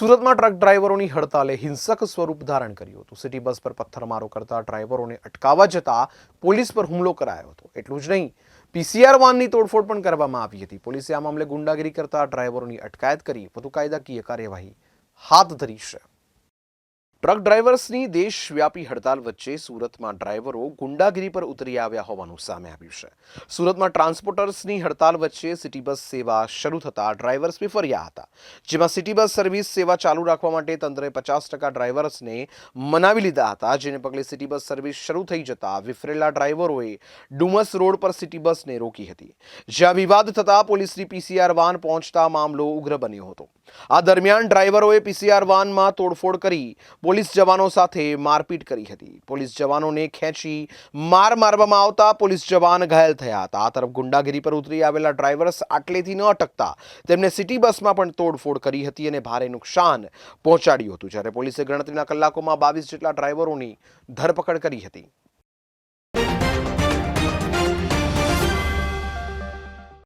સુરતમાં ટ્રક ડ્રાઈવરોની હડતાલે હિંસક સ્વરૂપ ધારણ કર્યું હતું. સિટી બસ પર પથ્થરમારો કરતા ડ્રાઈવરોને અટકાવવા જતા પોલીસ પર હુમલો કરાયો હતો. એટલું જ નહીં, પીસીઆર વાનની તોડફોડ પણ કરવામાં આવી હતી. પોલીસે આ મામલે ગુંડાગીરી કરતા ડ્રાઈવરોની અટકાયત કરી વધુ કાયદાકીય કાર્યવાહી હાથ ધરી છે. ટ્રક ડ્રાઈવર્સની દેશવ્યાપી હડતાલ વચ્ચે સુરતમાં ડ્રાઈવરો ગુંડાગીરી પર ઉતરી આવ્યા હોવાનું સામે આવ્યું છે. સુરતમાં ટ્રાન્સપોર્ટર્સની હડતાલ વચ્ચે સિટી બસ સેવા શરૂ થતાં ડ્રાઈવર્સ ફર્યા હતા. જેમાં સિટી બસ સર્વિસ સેવા ચાલુ રાખવા માટે તંત્રે પચાસ ટકા ડ્રાઈવર્સને મનાવી લીધા હતા, જેને પગલે સિટી બસ સર્વિસ શરૂ થઈ જતા વિફરેલા ડ્રાઈવરોએ ડુમસ રોડ પર સિટી બસને રોકી હતી. જ્યાં વિવાદ થતાં પોલીસની પીસીઆર વાન પહોંચતા મામલો ઉગ્ર બન્યો હતો. આ દરમિયાન ડ્રાઈવરોએ પીસીઆર વાનમાં તોડફોડ કરી પોલીસ જવાનો સાથે મારપીટ કરી હતી. પોલીસ જવાનોને ખેંચી માર મારવામાં આવતા પોલીસ જવાન ઘાયલ થયા હતા. આ તરફ ગુંડાગીરી પર ઉતરી આવેલા ડ્રાઈવર્સ આટલેથી ન અટકતા. તેમને સિટી બસમાં પણ તોડફોડ કરી હતી અને ભારે નુકસાન પહોંચાડ્યું હતું. જ્યારે પોલીસે ગણતરીના કલાકોમાં બાવીસ જેટલા ડ્રાઈવરોની ધરપકડ કરી હતી.